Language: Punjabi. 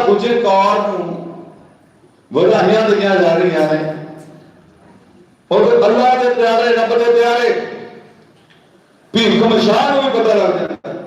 ਗੁਜਰ ਕੌਰ ਨੂੰ ਵਧਾਈਆਂ ਦਿੱਤੀਆਂ ਜਾ ਰਹੀਆਂ ਨੇ। ਔਰ ਅੱਲਾਹ ਦੇ ਪਿਆਰੇ, ਰੱਬ ਦੇ ਪਿਆਰੇ ਭੀਖ ਮਸ਼ਾਹ ਨੂੰ ਵੀ ਪਤਾ ਲੱਗ ਜਾਂਦਾ।